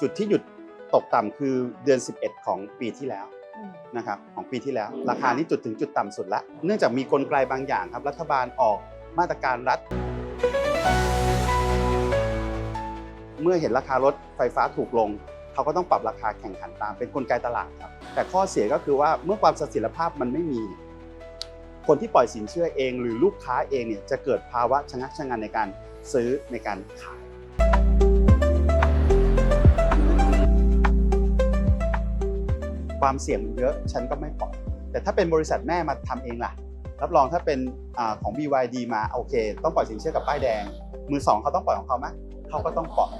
จุดที่หยุดตกต่ำคือเดือน 11 ของปีที่แล้วอืมนะครับของปีที่แล้ว ราคานี้จุดถึงจุดต่ำสุดละ เนื่องจากมีกลไกบางอย่างครับ รัฐบาลออกมาตรการรัฐ เมื่อเห็นราคารถไฟฟ้าถูกลง เขาก็ต้องปรับราคาแข่งขันตามเป็นกลไกตลาดครับ แต่ข้อเสียก็คือว่าเมื่อความเสถียรภาพมันไม่มี คนที่ปล่อยสินเชื่อเอง หรือลูกค้าเองเนี่ยจะเกิดภาวะชะงักชะงันในการซื้อในการขาย ความเสี่ยงมันเยอะฉันก็ไม่ปล่อย แต่ถ้าเป็นบริษัทแม่มาทำเองล่ะ รับรองถ้าเป็นอของ BYD มาโอเค ต้องปล่อยสินเชื่อกับป้ายแดง มือสองเขาต้องปล่อยของเขาไหมเขาก็ต้องปล่อย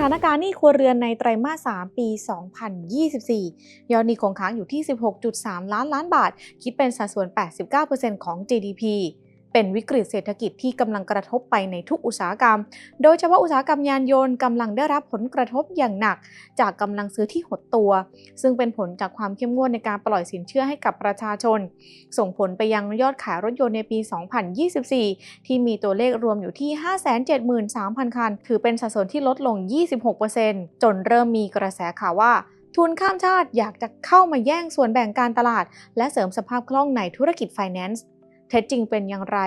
ถานการณ์หนี้ครัวเรือนในไตรมาส 3 ปี 2024 ยอดหนี้คงค้างอยู่ที่ 16.3 ล้านล้านบาท คิดเป็นสัดส่วน 89%ของ GDP เป็นวิกฤตเศรษฐกิจที่กำลังกระทบไปในทุกอุตสาหกรรม โดยเฉพาะอุตสาหกรรมยานยนต์กำลังได้รับผลกระทบอย่างหนัก จากกำลังซื้อที่หดตัว ซึ่งเป็นผลจากความเข้มงวดในการปล่อยสินเชื่อให้กับประชาชน ส่งผลไปยังยอดขายรถยนต์ในปี 2024 ที่มีตัวเลขรวมอยู่ที่ 573,000 คัน ถือเป็นสัดส่วนที่ลดลง 26%จนเริ่มมีกระแสข่าวว่าทุนข้ามชาติอยากจะเข้ามาแย่งส่วนแบ่งการตลาด และเสริมสภาพคล่องในธุรกิจไฟแนนซ์ ท็จจริงเป็นอย่างไร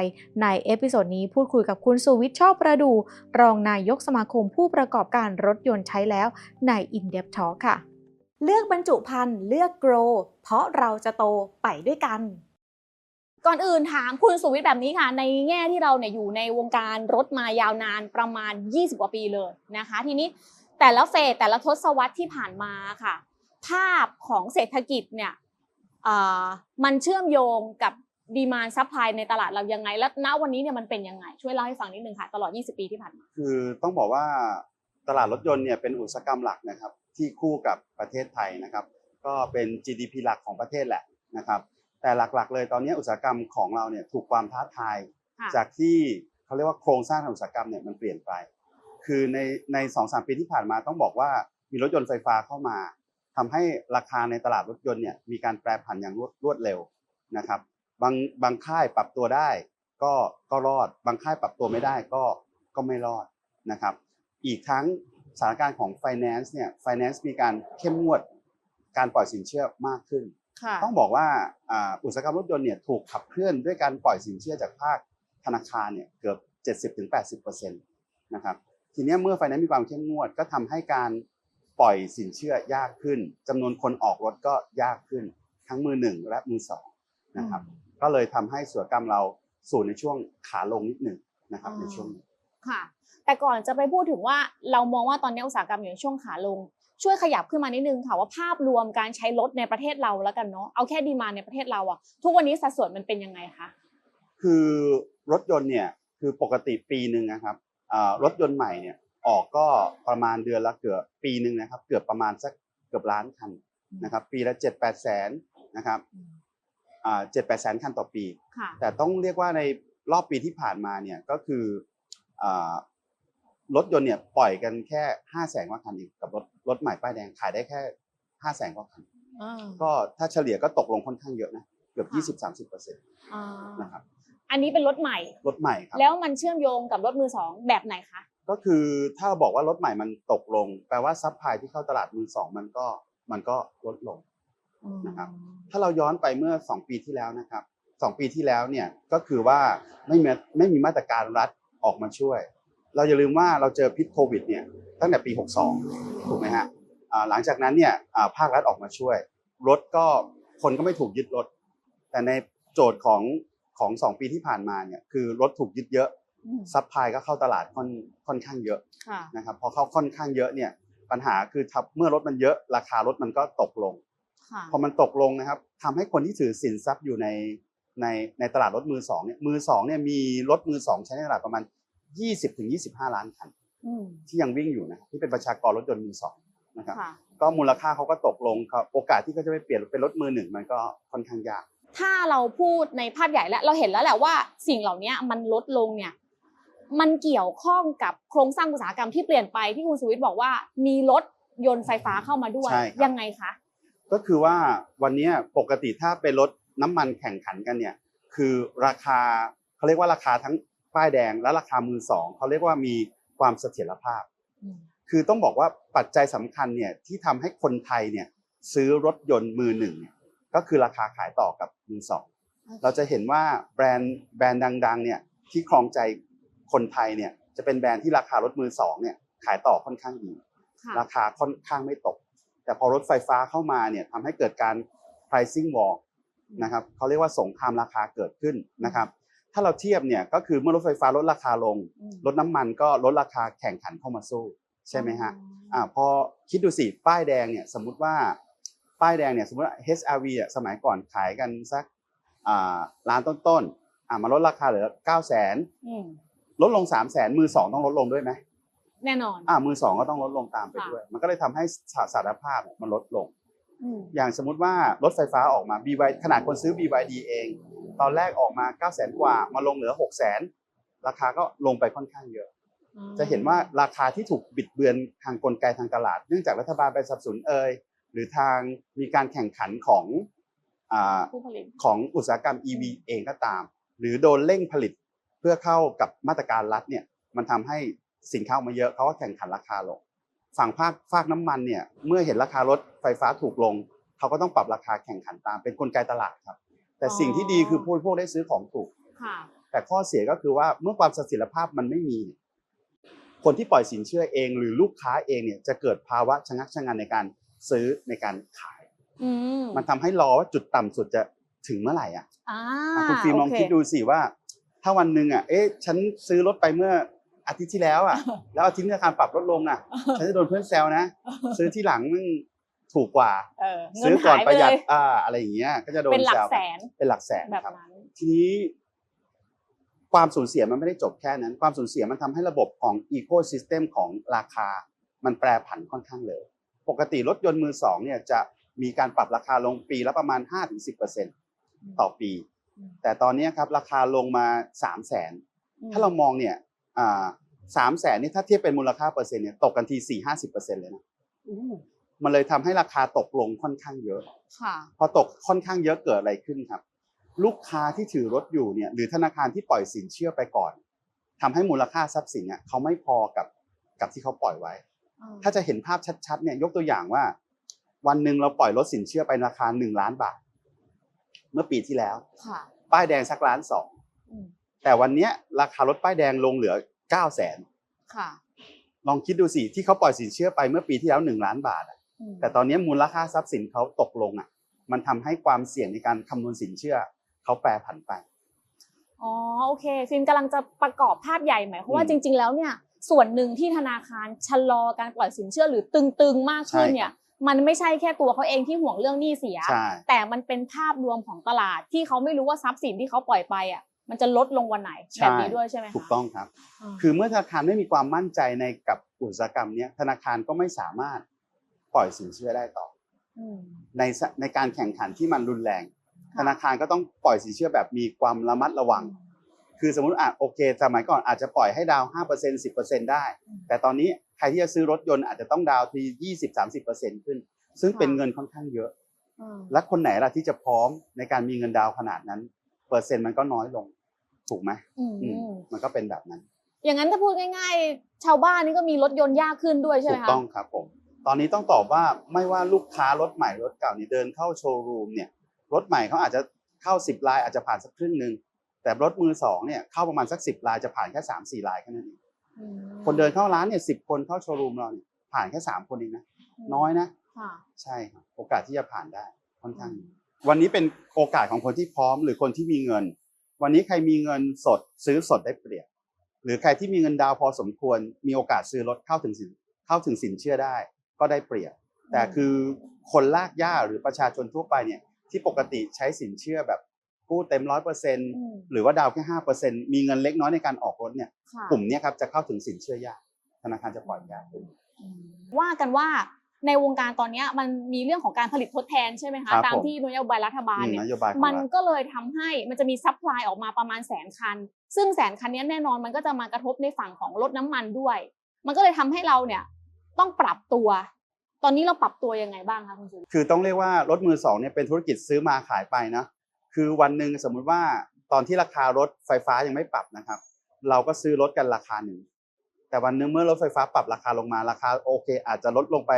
ในเอพิโซดนี้พูดคุยกับคุณสุวิทย์ชอบประดู รองนายกสมาคมผู้ประกอบการรถยนต์ใช้แล้วใน In Depth Talk ค่ะ เลือกบรรจุภัณฑ์เลือก Grow เพราะเราจะโตไปด้วยกัน ก่อนอื่นถามคุณสุวิทย์แบบนี้ค่ะ ในแง่ที่เราเนี่ยอยู่ในวงการรถมายาวนานประมาณ 20 กว่าปีเลยนะคะ ทีนี้แต่ละเฟสแต่ละทศวรรษที่ผ่านมาค่ะ ภาพของเศรษฐกิจเนี่ยอ่ามันเชื่อมโยงกับ ดีมานซัพพลายในตลาดเรายังไง และณวันนี้เนี่ยมันเป็นยังไง ช่วยเล่าให้ฟังนิดนึงค่ะ ตลอด 20 ปีที่ผ่านมา คือต้องบอกว่าตลาดรถยนต์เนี่ยเป็นอุตสาหกรรมหลักนะครับ ที่คู่กับประเทศไทยนะครับ ก็เป็น GDP หลักของประเทศแหละนะครับ แต่หลักๆ เลยตอนนี้อุตสาหกรรมของเราเนี่ยถูกความท้าทายค่ะจากที่เขาเรียกว่าโครงสร้างทางอุตสาหกรรมเนี่ยมันเปลี่ยนไป คือในในสองสามปีที่ผ่านมาต้องบอกว่ามีรถยนต์ไฟฟ้าเข้ามาทำให้ราคาในตลาดรถยนต์เนี่ยมีการแปรผันอย่างรวดรวดเร็วนะครับ บางบางค่ายปรับตัวได้ ก็ก็รอด บางค่ายปรับตัวไม่ได้ก็ก็ไม่รอดนะครับ อีกทั้งสถานการณ์ของ finance เนี่ย finance มีการเข้มงวดการปล่อยสินเชื่อมากขึ้นค่ะต้องบอกว่าอ่าอุตสาหกรรมรถยนต์เนี่ยถูกขับเคลื่อนด้วยการปล่อยสินเชื่อจากภาคธนาคารเนี่ยเกือบ 70-80%นะครับทีเนี้ยเมื่อไฟแนนซ์มีความเข้มงวด ก็ทำให้การปล่อยสินเชื่อยากขึ้นจำนวนคนออกรถก็ยากขึ้น ทั้งมือหนึ่งและมือสองนะครับ ก็เลยทำให้อุตสาหกรรมเราสู่ในช่วงขาลงนิดหนึ่งนะครับในช่วงนี้ค่ะ แต่ก่อนจะไปพูดถึงว่าเรามองว่าตอนนี้อุตสาหกรรมอยู่ในช่วงขาลง ช่วยขยับขึ้นมานิดนึงค่ะว่าภาพรวมการใช้รถในประเทศเราแล้วกันเนาะเอาแค่ดีมานในประเทศเราอะทุกวันนี้สัดส่วนมันเป็นยังไงคะคือรถยนต์เนี่ยคือปกติปีหนึ่งนะครับอ่ารถยนต์ใหม่เนี่ยออกก็ประมาณเดือนละเกือบปีหนึ่งนะครับ เกือบประมาณสักเกือบล้านคันนะครับ ปีละเจ็ดแปดแสนนะครับอ่า เจ็ดแปดแสนคันต่อปี ค่ะ แต่ต้องเรียกว่าในรอบปีที่ผ่านมาเนี่ยก็คืออ่ารถยนต์เนี่ยปล่อยกันแค่ห้าแสนกว่าคันเองกับรถรถใหม่ป้ายแดงขายได้แค่ห้าแสนกว่าคันก็ถ้าเฉลี่ยก็ตกลงค่อนข้างเยอะนะเกือบยี่สิบสามสิบเปอร์เซ็นต์นะครับอันนี้เป็นรถใหม่ รถใหม่ครับแล้วมันเชื่อมโยงกับรถมือสองแบบไหนคะ ก็คือถ้าเราบอกว่ารถใหม่มันตกลง แปลว่าซัพพลายที่เข้าตลาดมือสองมันก็มันก็ลดลง นะครับ ถ้าเราย้อนไปเมื่อ 2 ปีที่แล้วนะครับสองปีที่แล้วเนี่ยก็คือว่าไม่มีไม่มีมาตรการรัฐออกมาช่วย เราอย่าลืมว่าเราเจอพิษโควิดเนี่ยตั้งแต่ปี 62 ถูกไหมฮะอ่าหลังจากนั้นเนี่ยอ่าภาครัฐออกมาช่วย รถก็คนก็ไม่ถูกยึดรถ แต่ในโจทย์ของของสองปีที่ผ่านมาเนี่ยคือรถถูกยึดเยอะอืมซัพพลายก็เข้าตลาดค่อนค่อนข้างเยอะค่ะนะครับพอเข้าค่อนข้างเยอะเนี่ยปัญหาคือทับเมื่อรถมันเยอะ ราคารถมันก็ตกลงค่ะ พอมันตกลงนะครับทำให้คนที่ถือสินทรัพย์อยู่ในในในตลาดรถมือสองเนี่ยมือสองเนี่ยมีรถมือสองใช้ในตลาดประมาณ 20ถึง25 ล้านคันอืมที่ยังวิ่งอยู่นะครับที่เป็นประชากรรถยนต์มือสองนะครับค่ะก็มูลค่าเขาก็ตกลงครับโอกาสที่เขาจะไปเปลี่ยนเป็นรถมือหนึ่งมันก็ค่อนข้างยาก ถ้าเราพูดในภาพใหญ่แล้วเราเห็นแล้วแหละว่าสิ่งเหล่านี้มันลดลงเนี่ยมันเกี่ยวข้องกับโครงสร้างอุตสาหกรรมที่เปลี่ยนไปที่คุณสุวิทย์บอกว่ามีรถยนต์ไฟฟ้าเข้ามาด้วยใช่ครับยังไงคะ ก็คือว่าวันเนี้ยปกติถ้าเป็นรถน้ำมันแข่งขันกันเนี่ยคือราคาเขาเรียกว่าราคาทั้งป้ายแดงและราคามือสองเขาเรียกว่ามีความเสถียรภาพอืมคือต้องบอกว่าปัจจัยสำคัญเนี่ยที่ทำให้คนไทยเนี่ยซื้อรถยนต์มือหนึ่งเนี่ยก็คือราคาขายต่อกับมือสองเราจะเห็นว่าแบรนด์แบรนด์ดังๆเนี่ยที่ครองใจคนไทยเนี่ยจะเป็นแบรนด์ที่ราคารถมือสองเนี่ยขายต่อค่อนข้างดีค่ะราคาค่อนข้างไม่ตก แต่พอรถไฟฟ้าเข้ามาเนี่ยทำให้เกิดการ pricing war นะครับเขาเรียกว่าสงครามราคาเกิดขึ้นนะครับ ถ้าเราเทียบเนี่ยก็คือเมื่อรถไฟฟ้าลดราคาลงอืมรถน้ำมันก็ลดราคาแข่งขันเข้ามาสู้ใช่ไหมฮะอ่าพอคิดดูสิป้ายแดงเนี่ยสมมุติว่าป้ายแดงเนี่ยสมมติว่า HRV อะสมัยก่อนขายกันสักอ่าล้านต้นๆอ่ามาลดราคาเหลือ9 0 0 0 0นอืมลดลง3 0 0 0 0นมือสองต้องลดลงด้วยไหม แน่นอน อ่ามือสองก็ต้องลดลงตามไปค่ะด้วย มันก็เลยทำให้สาสารภาพมันลดลงอืมอย่างสมมุติว่ารถไฟฟ้าออกมา BY ขนาดคนซื้อ BYD เอง ตอนแรกออกมา9 0 0 0 0 0กว่า มาลงเหลือ 6 0 0 0 0 0ราคาก็ลงไปค่อนข้างเยอะ จะเห็นว่าราคาที่ถูกบิดเบือนทางกลไกทางตลาด เนื่องจากรัฐบาลไปสนับสนุนเอ่ยหรือทางมีการแข่งขันของอ่าผู้ผลิตของอุตสาหกรรม EV เองก็ตาม หรือโดนเร่งผลิตเพื่อเข้ากับมาตรการรัฐเนี่ยมันทำให้ สินค้าออกมาเยอะเขาก็แข่งขันราคาลงฝั่งภาคภาคน้ำมันเนี่ยเมื่อเห็นราคารถไฟฟ้าถูกลง เขาก็ต้องปรับราคาแข่งขันตามเป็นกลไกตลาดครับ แต่สิ่งที่ดีคือผู้บริโภคได้ซื้อของถูกค่ะแต่ข้อเสียก็คือว่าเมื่อความเสถียรภาพมันไม่มี คนที่ปล่อยสินเชื่อเอง หรือลูกค้าเองเนี่ยจะเกิดภาวะชะงักชะงันในการซื้อในการขายอืมมันทำให้รอว่าจุดต่ำสุดจะถึงเมื่อไหร่อะอ่าอะคุณฟิล์มลองโเคิดดูสิว่า ถ้าวันหนึ่งอะเอ๊ะฉันซื้อรถไปเมื่อ อาทิตย์ที่แล้วอะ แล้วอาทิตย์นี้ราคาปรับลดลงอะฉันจะโดนเพื่อนแซวนะ ซื้อที่หลังมึงถูกกว่าเออเงิซื้นอก่อนหายปไประหยัดเลยอ่าอะไรอย่างเงี้ย ก็จะโดนเป็นหลัแซกวแสนเป็นหลักแสนแบบครับนั้นทีนี้ความสูญเสียมันไม่ได้จบแค่นั้น ความสูญเสียมันทำให้ระบบของอีโค y ิสเต็มของราคา มันแปรผันค่อนข้างเร็วปกติรถยนต์มือสองเนี่ยจะมีการปรับราคาลงปีละประมาณ 5-10%ต่อปีอืมแต่ตอนนี้ครับราคาลงมา 3 0 0แสนถ้าเรามองเนี่ย สามแสนนี่ถ้าเทียบเป็นมูลค่าเปอร์เซ็นต์เนี่ยตกกันทีสี่ห้าสิบเปอร์เซ็นต์เลยนะอู้มันเลยทำให้ราคาตกลงค่อนข้างเยอะค่ะพอตกค่อนข้างเยอะเกิดอะไรขึ้นครับ ลูกค้าที่ถือรถอยู่เนี่ยหรือธนาคารที่ปล่อยสินเชื่อไปก่อนทำให้มูลค่าทรัพย์สินเนี่ยเขาไม่พอกับกับที่เขาปล่อยไว้ ถ้าจะเห็นภาพชัดๆเนี่ยยกตัวอย่างว่า วันหนึ่งเราปล่อยรถสินเชื่อไปราคาหนึ่งล้านบาท เมื่อปีที่แล้วค่ะป้ายแดงสักล้านสองอืม แต่วันเนี้ยราคารถป้ายแดงลงเหลือเก้าแสนค่ะลองคิดดูสิที่เขาปล่อยสินเชื่อไปเมื่อปีที่แล้วหนึ่งล้านบาทอะอืมแต่ตอนนี้มูลค่าทรัพย์สินเขาตกลงอะ มันทำให้ความเสี่ยงในการคำนวณสินเชื่อเขาแปรผันไป อ๋อโอเค ฟิล์มกำลังจะประกอบภาพใหญ่หมายความว่าอืจมริง ๆ แล้วเนี่ย ส่วนหนึ่งที่ธนาคารชะลอการปล่อยสินเชื่อหรือตึงๆมากขึ้นใช่เนี่ย มันไม่ใช่แค่ตัวเขาเองที่ห่วงเรื่องหนี้เสีย ใช่ แต่มันเป็นภาพรวมของตลาดที่เขาไม่รู้ว่าทรัพย์สินที่เขาปล่อยไปอะ มันจะลดลงวันไหนแบบนี้ด้วยใช่ไหมคะถูกต้องครับาคือเมื่อธนาคารไม่มีความมั่นใจในกับอุตสาหกรรมเนี้ยธนาคารก็ไม่สามารถปล่อยสินเชื่อได้ต่อ ม ในสในการแข่งขันที่มันรุนแรงค่ะธนาคารก็ต้องปล่อยสินเชื่อแบบมีความระมัดระวัง คือสมมติอะโอเค สมัยก่อนอาจจะปล่อยให้ดาวน์5% 10%ได้ อืมแต่ตอนนี้ใครที่จะซื้อรถยนต์อาจจะต้องดาวน์ที20-30%ขึ้น ซึ่งเป็นเงินค่อนข้างเยอะ อืม และคนไหนล่ะที่จะพร้อมในการมีเงินดาวน์ขนาดนั้น เปอร์เซ็นต์มันก็น้อยลง ถูกไหมอืมอืมมันก็เป็นแบบนั้น อย่างนั้นถ้าพูดง่าย ๆ ชาวบ้านนี่ก็มีรถยนต์ยากขึ้นด้วยใช่ไหถูมกคะต้องครับผมตอนนี้ต้องตอบว่าไม่ว่าลูกค้ารถใหม่รถเก่าเนี่ยเดินเข้าโชว์รูมเนี่ยรถใหม่เขาอาจจะเข้า 10 ลายอาจจะผ่านสักครึ่งหนึ่งแต่รถมือสองเนี่ยเข้าประมาณสัก 10 ลายจะผ่านแค่3 4ลายแค่นั้นเองอืมคนเดินเข้าร้านเนี่ยสิคนเข้าโชว์รูมเราเนี่ยผ่านแค่3คนเองนะน้อยนะค่ะใช่ครับโอกาสที่จะผ่านได้ค่อนข้างดีวันนี้เป็นโอกาสของคนที่พร้อมหรือคนที่มีเงิน วันนี้ใครมีเงินสดซื้อสดได้เปรียบ หรือใครที่มีเงินดาวน์พอสมควร มีโอกาสซื้อรถเข้าถึงสินเข้าถึงสินเชื่อได้ ก็ได้เปรียบ แต่คือคนลากย่าหรือประชาชนทั่วไปเนี่ยที่ปกติใช้สินเชื่อแบบกู้เต็มร้อยเปอร์เซ็นต์อืมหรือว่าดาวน์แค่ห้าเปอร์เซ็นต์มีเงินเล็กน้อยในการออกรถเนี่ยค่ะกลุ่มเนี้ยครับจะเข้าถึงสินเชื่อยากธนาคารจะปล่อยยากขึ้นอืมว่ากันว่า ในวงการตอนเนี้ยมันมีเรื่องของการผลิตทดแทนใช่ไหมครัคะบตามผมที่นโยบายรัฐบาลอืมเนี่ยนโยบายของมันรัฐก็เลยทำให้มันจะมีซัพพลายออกมาประมาณแสนคัน ซึ่งแสนคันเนี้ยแน่นอนมันก็จะมากระทบในฝั่งของรถน้ำมันด้วย มันก็เลยทำให้เราเนี่ยต้องปรับตัว ตอนนี้เราปรับตัวยังไงบ้างคะคุณสุวิทย์คือต้องเรียกว่ารถมือสองเนี่ยเป็นธุรกิจซื้อมาขายไปนะ คือวันหนึ่งสมมุติว่าตอนที่ราคารถไฟฟ้ายังไม่ปรับนะครับ เราก็ซื้อรถกันราคาหนึ่งแต่วันหนึงเมื่อรถไฟฟ้าปรับราคาลงมาราคาโอเค อาจจะลดลงไป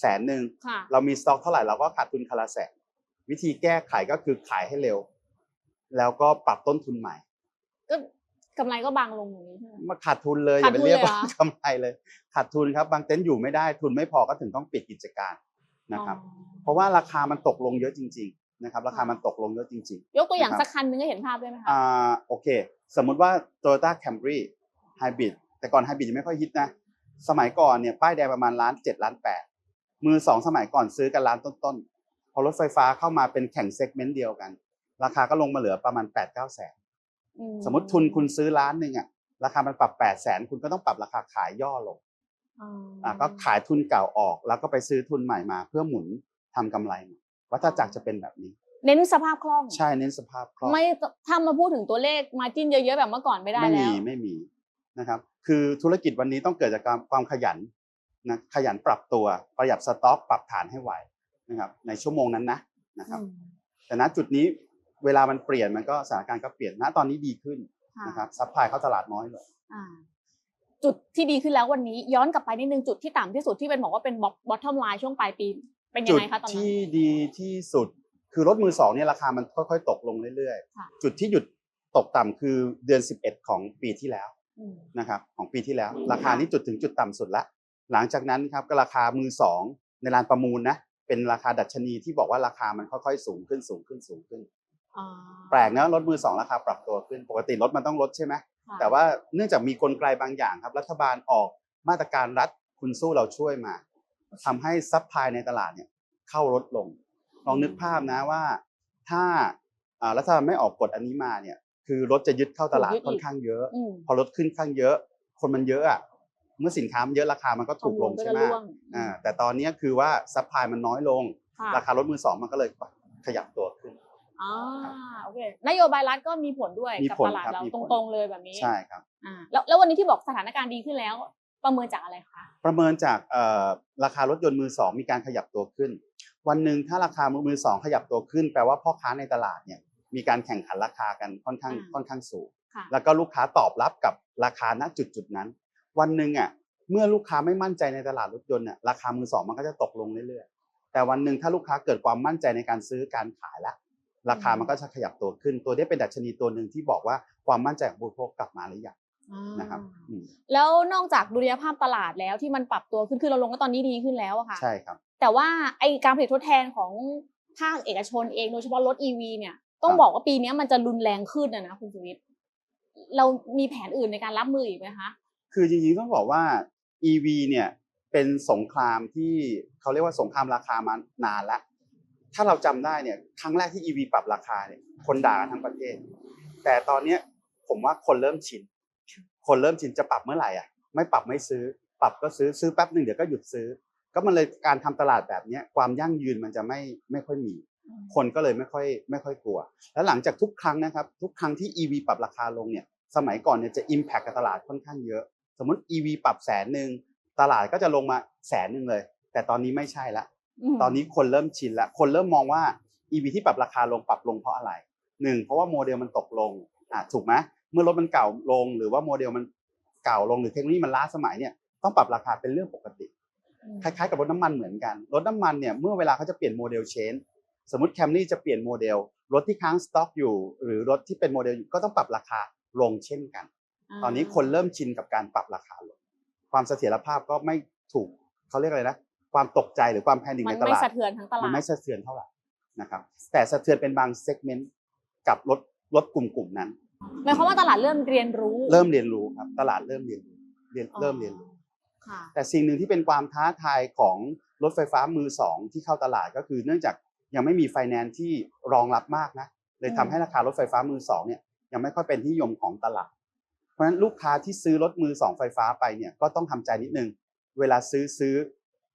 แสนหนึ่งค่ะเรามีสต็อกเท่าไหร่เราก็ขาดทุนคาราแสนวิธีแก้ไขก็คือขายให้เร็ว แล้วก็ปรับต้นทุนใหม่ ก็กำไรก็บางลงอย่างนี้ใช่ไหมมาขาดทุนเลยอย่าไปขาดทุนเรียกเลยว่าเหรอกำไรเลย ขาดทุนครับบางเต็นท์อยู่ไม่ได้ทุนไม่พอก็ถึงต้องปิดกิจการนะครับอ๋อเพราะว่าราคามันตกลงเยอะจริง ๆ นะครับ ราคามันตกลงเยอะจริงยกตัวอย่างนะครับสักคันนึงให้เห็นภาพได้ไหมๆคะอ่าโอเค สมมุติว่า Toyota Camry Hybrid แต่ก่อน Hybrid ยังไม่ค่อยฮิตนะสมัยก่อนเนี่ยป้ายแดงประมาณล้านเจ็ดล้านแปด มือสองสมัยก่อนซื้อกันล้านต้นๆ พอรถไฟฟ้าเข้ามาเป็นแข่งเซกเมนต์เดียวกัน ราคาก็ลงมาเหลือประมาณ8ปดเก้าแสนอืสมมติทุนคุณซื้อล้านหนึ่งอะราคามันปรับ8ปดแสนคุณก็ต้องปรับราคาขายย่อลงอ๋อออะก็ขายทุนเก่าออกแล้วก็ไปซื้อทุนใหม่มา เพื่อหมุนทำกำไรวัฏจักรจะเป็นแบบนี้ เน้นสภาพคล่อง ใช่เน้นสภาพคล่องไม่ถ้ามาพูดถึงตัวเลขมาจิ้นเยอะๆแบบเมื่อก่อนไม่ได้ไม่แล้มีวไม่มีนะครับ คือธุรกิจวันนี้ต้องเกิดจากความความขยัน นะขยันปรับตัวประหยัดสต็อกปรับฐานให้ไหวนะครับ ในชั่วโมงนั้นนะนะครับ แต่ณจุดนี้เวลามันเปลี่ยนมันก็สถานการณ์ก็เปลี่ยนณตอนนี้ดีขึ้นค่ะนะครับซัพพลายเข้าตลาดน้อยลงอ่าจุดที่ดีขึ้นแล้ววันนี้ย้อนกลับไปนิดนึงจุดที่ต่ำที่สุดที่เป็นบอกว่าเป็นบอททอมไลน์ช่วงปลายปี เป็นยังจุดไงคะตอนนั้นที่ดีที่สุดคือรถมือสองเนี่ยราคามันค่อยๆ ตกลงเรื่อยค่ะๆจุดที่หยุดตกต่ำคือเดือน 11 ของปีที่แล้วอืมนะครับของปีที่แล้ว ราคานี้จุดถึงจุดต่ำสุดละ หลังจากนั้นครับก็ราคามือสองในลานประมูลนะเป็นราคาดัชนีที่บอกว่าราคามันค่อยๆสูงขึ้นสูงขึ้นสูงขึ้นอ่าแปลกนะรถมือสองราคาปรับตัวขึ้น ปกติรถมันต้องลดใช่ไหมค่ะแต่ว่าเนื่องจากมีกลไกบางอย่างครับ รัฐบาลออกมาตรการรัฐคุณสู้เราช่วยมาทำให้ซัพพลายในตลาดเนี่ยเข้าลดลง ลองนึกภาพนะว่า ถ้าอ่ารัฐบาลไม่ออกกฎอันนี้มาเนี่ย คือรถจะยึดเข้าตลาดค่อนข้างเยอะอืมพอรถขึ้นข้างเยอะ คนมันเยอะอะ เมื่อสินค้ามันเยอะราคามันก็ถูกลงข้อใช่มูลไหมก็จะร่วงอ่าแต่ตอนนี้คือว่าซัพพลายมันน้อยลง ค่ะราคารถมือสองมันก็เลยขยับตัวขึ้น อ่าโอเคนโยบายรัฐก็มีผลด้วยมีกับผลตลาดครับเรามีตผลรงๆเลยแบบนี้ใช่ครับ อ่าแล้วแล้ววันนี้ที่บอกสถานการณ์ดีขึ้นแล้ว ประเมินจากอะไรคะประเมินจากเอ่อราคารถยนต์มือสองมีการขยับตัวขึ้น วันหนึ่งถ้าราคามือสองขยับตัวขึ้น แปลว่าพ่อค้าในตลาดเนี่ยมีการแข่งขันราคากันค่อนข้างค่อนข้างสูง ค่ะ แล้วก็ลูกค้าตอบรับกับราคาณจุดจุดๆนั้น วันหนึ่งอะเมื่อลูกค้าไม่มั่นใจในตลาดรถยนต์น่ะราคามือสองมันก็จะตกลงเรื่อยๆแต่วันหนึ่งถ้าลูกค้าเกิดความมั่นใจในการซื้อการขายแล้วราคามันก็จะขยับตัวขึ้น ตัวนี้เป็นดัชนีตัวหนึ่งที่บอกว่าความมั่นใจของผู้บริโภคกลับมาหรือยังนะครับอืมแล้วนอกจากดุลยภาพตลาดแล้วที่มันปรับตัวขึ้นคือเราลงก็ตอนนี้ดีขึ้นแล้วอะค่ะใช่ครับแต่ว่าไอการผลิตทดแทนของภาคเอกชนเองโดยเฉพาะรถ EV เนี่ยต้องครับบอกว่าปีนี้มันจะรุนแรงขึ้นนะนะคุณสุวิทย์เรามีแผนอื่นในการรับมืออีกไหมคะ คือจริงๆต้องบอกว่า EV เนี่ยเป็นสงครามที่เขาเรียกว่าสงครามราคามานานแล้ว ถ้าเราจำได้เนี่ยครั้งแรกที่ EV ปรับราคาเนี่ยคนด่าทั้งประเทศ แต่ตอนเนี้ยผมว่าคนเริ่มชิน คนเริ่มชินจะปรับเมื่อไหร่อะ ไม่ปรับไม่ซื้อ ปรับก็ซื้อซื้อแป๊บหนึ่งเดี๋ยวก็หยุดซื้อ ก็มันเลยการทำตลาดแบบเนี้ยความยั่งยืนมันจะไม่ไม่ค่อยมี คนก็เลยไม่ค่อยไม่ค่อยกลัว แล้วหลังจากทุกครั้งนะครับ ทุกครั้งที่ EV ปรับราคาลงเนี่ยสมัยก่อนเนี่ยจะ impact กับตลาดค่อนข้างเยอะ สมมติ EV ปรับแสนหนึ่งตลาดก็จะลงมาแสนหนึ่งเลย แต่ตอนนี้ไม่ใช่ละมตอนนี้คนเริ่มชินแล้วคนเริ่มมองว่า EV ที่ปรับราคาลงปรับลงเพราะอะไรหนึ่งเพราะว่าโมเดลมันตกลงอะถูกไหมเมื่อรถมันเก่าลง หรือว่าโมเดลมันเก่าลงหรือเทคโนโลยีมันล้าสมัยเนี่ยต้องปรับราคาเป็นเรื่องปกติอืมคล้ายๆกับรถน้ำมันเหมือนกันรถน้ำมันเนี่ยเมื่อเวลาเขาจะเปลี่ยนโมเดลเชนสมมติแคมรี่จะเปลี่ยนโมเดลรถที่ค้างสต็อกอยู่ หรือรถที่เป็นโมเดลอยู่ก็ต้องปรับราคาลงเช่นกัน ตอนนี้คนเริ่มชินกับการปรับราคาลงความเสถียรภาพก็ไม่ถูกเขาเรียกอะไรนะความตกใจหรือความแพนิคมัในนตไม่ลาดสะเทือนทั้งตลามัดนไม่สะเทือนเท่าไหร่นะครับ แต่สะเทือนเป็นบางเซกเมนต์กับรถรถกลุ่มกลุ่มๆนั้นหมายความว่าตลาดเริ่มเรียนรู้ เริ่มเรียนรู้ครับ ตลาดเริ่มเรียนรู้เรียนเริ่มเรียนรู้ค่ะแต่สิ่งหนึ่งที่เป็นความท้าทายของรถไฟฟ้ามือสองที่เข้าตลาดก็คือ เนื่องจากยังไม่มีไฟแนนซ์ที่รองรับมากนะเลยทำให้ราคารถไฟฟ้ามือสองเนี่ยยังไม่ค่อยเป็นที่นิยมของตลาด เพราะฉะนั้นลูกค้าที่ซื้อรถมือสองไฟฟ้าไปเนี่ยก็ต้องทำใจนิดนึง เวลาซื้อซื้อ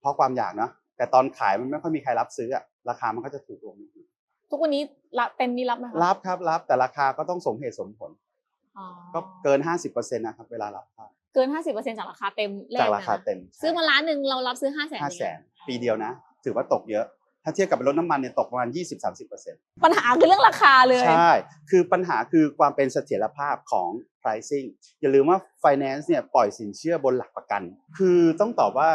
เพราะความอยากเนาะแต่ตอนขายมันไม่ค่อยมีใครรับซื้ออะราคามันก็จะถูกลงนิดนึงทุกวันนี้รับเต็มนี้รับไหมคะรับครับรับแต่ราคาก็ต้องสมเหตุสมผลอ๋อก็เกิน50%นะครับเวลารับเข้าเกิน50%จากราคาเต็มแรจากกราคานะเต็ม ซื้อมาล้านหนึ่งเรารับซื้อ5 0 0 0 0นห้าแสนปีเดียวนะ ถือว่าตกเยอะ ถ้าเทียบกับเป็นรถน้ำมันเนี่ยตกประมาณ 20-30%ปัญหาคือเรื่องราคาเลย ใช่ คือปัญหาคือความเป็นเสถียรภาพของ pricing อย่าลืมว่า finance เนี่ยปล่อยสินเชื่อบนหลักประกัน คือต้องตอบว่า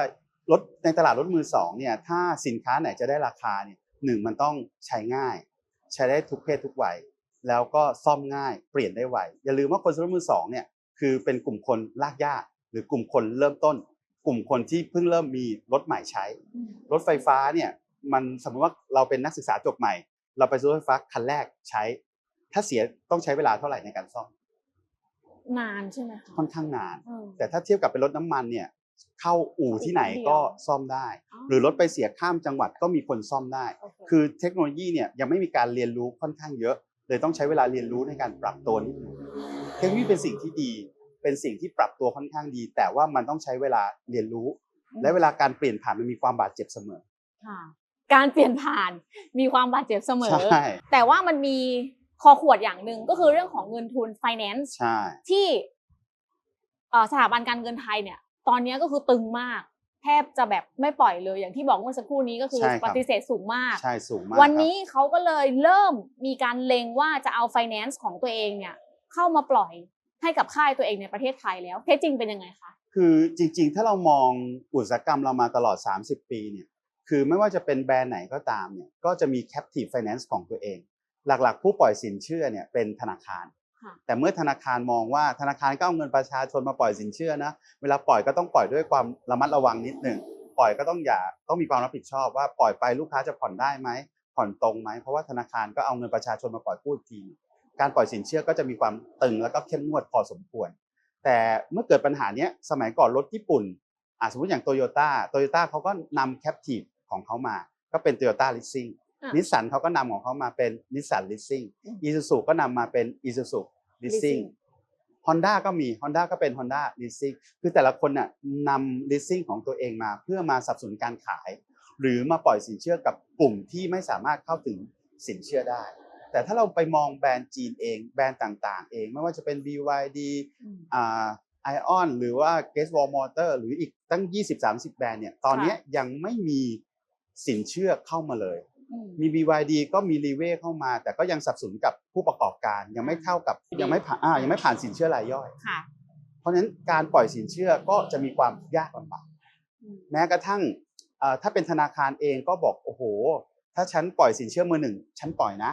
รถในตลาดรถมือสองเนี่ยถ้าสินค้าไหนจะได้ราคาเนี่ยหนึ่งมันต้องใช้ง่าย ใช้ได้ทุกเพศทุกวัยแล้วก็ซ่อมง่ายเปลี่ยนได้ไวอย่าลืมว่าคนซื้อรถมือสองเนี่ยคือเป็นกลุ่มคนลากยากหรือกลุ่มคนเริ่มต้น กลุ่มคนที่เพิ่งเริ่มมีรถใหม่ใช้ รถไฟฟ้าเนี่ย มันสมมติว่าเราเป็นนักศึกษาจบใหม่ เราไปซื้อรถไฟฟ้าคันแรกใช้ ถ้าเสียต้องใช้เวลาเท่าไหร่ในการซ่อมนานใช่ไหมคะค่อนข้างนานเออแต่ถ้าเทียบกับเป็นรถน้ำมันเนี่ย เข้าอู่ที่ไหนอู่เดียวก็ซ่อมได้ อ๋อ หรือรถไปเสียข้ามจังหวัดก็มีคนซ่อมได้โอเคคือเทคโนโลยีเนี่ยยังไม่มีการเรียนรู้ค่อนข้างเยอะ เลยต้องใช้เวลาเรียนรู้ในการปรับตัวนิดนึงเทคโนโลยีเป็นสิ่งที่ดี เป็นสิ่งที่ปรับตัวค่อนข้างดี แต่ว่ามันต้องใช้เวลาเรียนรู้ และเวลาการเปลี่ยนผ่านมันมีความบาดเจ็บเสมอ ค่ะ การเปลี่ยนผ่านมีความบาดเจ็บเสมอ ใช่ แต่ว่ามันมีคอขวดอย่างหนึ่งก็คือเรื่องของเงินทุน finance ใช่ ที่เอ่อสถาบันการเงินไทยเนี่ย ตอนนี้ก็คือตึงมาก แทบจะแบบไม่ปล่อยเลยอย่างที่บอกเมื่อสักครู่นี้ก็คือใช่ครับ ปฏิเสธสูงมาก ใช่สูงมากวันครับนี้เขาก็เลยเริ่มมีการเล็งว่าจะเอา finance ของตัวเองเนี่ย เข้ามาปล่อยให้กับค่ายตัวเองในประเทศไทยแล้วเท็จจริงเป็นยังไงคะ คือจริงๆ ถ้าเรามองอุตสาหกรรมเรามาตลอด 30 ปีเนี่ย คือไม่ว่าจะเป็นแบรนด์ไหนก็ตามเนี่ยก็จะมี captive finance ของตัวเอง หลักๆ ผู้ปล่อยสินเชื่อเนี่ยเป็นธนาคารค่ะแต่เมื่อธนาคารมองว่าธนาคารก็เอาเงินประชาชนมาปล่อยสินเชื่อนะเวลาปล่อยก็ต้องปล่อยด้วยความระมัดระวังนิดหนึ่งปล่อยก็ต้องอย่าต้องมีความรับผิดชอบว่าปล่อยไปลูกค้าจะผ่อนได้ไหมผ่อนตรงไหมเพราะว่าธนาคารก็เอาเงินประชาชนมาปล่อยกู้อีกทีการปล่อยสินเชื่อก็จะมีความตึงแล้วก็เข้มงวดพอสมควร แต่เมื่อเกิดปัญหาเนี้ยสมัยก่อนรถญี่ปุ่นอะสมมติอย่างโตโยต้าโตโยต้าเขาก็นำแคปทีฟ ของเขามา ก็เป็นโตโยต้าลิสซิ่งอะนิสสันเขาก็นำของเขามาเป็นนิสสันลิสซิ่งอืมอีซูซูก็นำมาเป็นอีซูซูลิสซิ่ง Leasing ฮอนด้าก็มี Honda ก็เป็น Honda Leasing คือแต่ละคนน่ะนำ leasing ของตัวเองมาเพื่อมาสนับสนุนการขาย หรือมาปล่อยสินเชื่อกับกลุ่มที่ไม่สามารถเข้าถึงสินเชื่อได้แต่ถ้าเราไปมองแบรนด์จีนเองแบรนด์ต่างๆ เอง ไม่ว่าจะเป็น BYD อืมอ่า Ion หรือว่า g a t e Wall Motor หรืออีกตั้ง 20-30 แบรนด์เนี่ยตอนเนี้ยยังไม่มี สินเชื่อเข้ามาเลยอืมมี BYD ก็มี r e w a y เข้ามา แต่ก็ยังสับสนกับผู้ประกอบการยังไม่เท่ากับยังไม่ผ่านอ่ายังไม่ผ่านสินเชื่อรายย่อย ค่ะเพราะฉะนั้นการปล่อยสินเชื่อก็จะมีความยากลำบากอืมแม้กระทั่งเอ่อถ้าเป็นธนาคารเองก็บอกโอ้โห ถ้าฉันปล่อยสินเชื่อมือหนึ่งฉันปล่อยนะ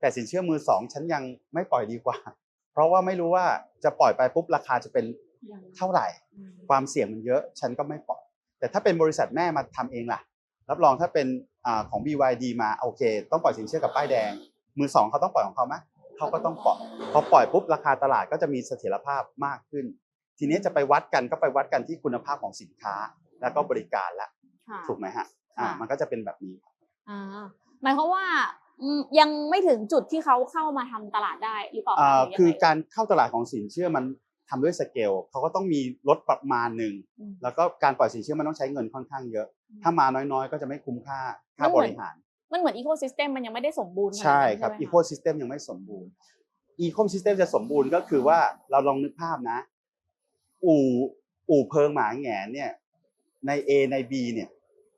แต่สินเชื่อมือสองฉันยังไม่ปล่อยดีกว่า เพราะว่าไม่รู้ว่าจะปล่อยไปปุ๊บราคาจะเป็นยังเท่าไหร่อืมความเสี่ยงมันเยอะ ฉันก็ไม่ปล่อย แต่ถ้าเป็นบริษัทแม่มาทำเองล่ะ รับรองถ้าเป็นอาของ BYD มาโอเค ต้องปล่อยสินเชื่อกับป้ายแดง มือสองเขาต้องปล่อยของเขาไหมเขาก็ต้องปล่อยพอปล่อยปุ๊บราคาตลาดก็จะมีเสถียรภาพมากขึ้น ทีนี้จะไปวัดกันก็ไปวัดกันที่คุณภาพของสินค้า แล้วก็บริการละค่ะถูกไหมฮะอ่าค่ะมันก็จะเป็นแบบนี้อ่าหมายความว่าอืมยังไม่ถึงจุดที่เขาเข้ามาทำตลาดได้หรือเปล่าะอ่าหรืยังไงคือการเข้าตลาดของสินเชื่อมัน ทำด้วยสเกลเขาก็ต้องมีลดประมาณหนึ่งอืมแล้วก็การปล่อยสินเชื่อมันต้องใช้เงินค่อนข้างเยอะ ถ้ามาน้อยๆ ก็จะไม่คุ้มค่าค่ามันเหบมือนริหาร มันเหมือนอีโคซิสเต็มมันยังไม่ได้สมบูรณ์ขนาดใช่นั้นครับไหมะอีโคซิสเต็มยังไม่สมบูรณ์อีโคซิสเต็มจะสมบูรณ์ก็คือว่าเราลองนึกภาพนะ อู่อู่เพิงหมาแหงนเนี่ย ใน A ใน B เนี่ย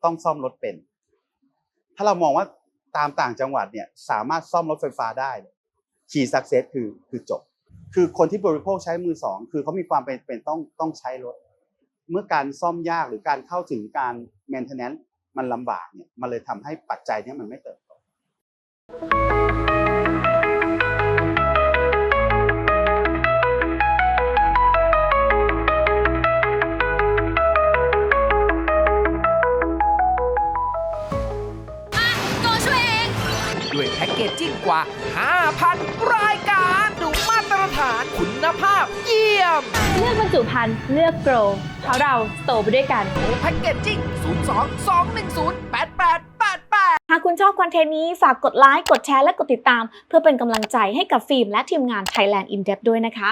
ต้องซ่อมรถเป็น ถ้าเรามองว่าตามต่างจังหวัดเนี่ย สามารถซ่อมรถไฟฟ้าได้ขี่สักเซสคือคือจบ คือคนที่บริโภคใช้มือสองคือเขามีความเป็นเป็นต้องต้องใช้รถ เมื่อการซ่อมยากหรือการเข้าถึงการ maintenance มันลำบากเนี่ยมันเลยทำให้ปัจจัยเนี้มันไม่เติบโต ยแพ็กเกจจิ้งกว่า 5,000 รายการดูมาตรฐานคุณภาพเยี่ยม เลือกบรรจุภัณฑ์เลือกโกรเพราะเราโตไปด้วยกัน โอ้แพ็กเกจจิ้ง 02 210 8888หากคุณชอบคอนเทนต์นี้ ฝากกดไลค์ กดแชร์ และกดติดตาม เพื่อเป็นกำลังใจให้กับฟิล์มและทีมงาน Thailand In Depth ด้วยนะคะ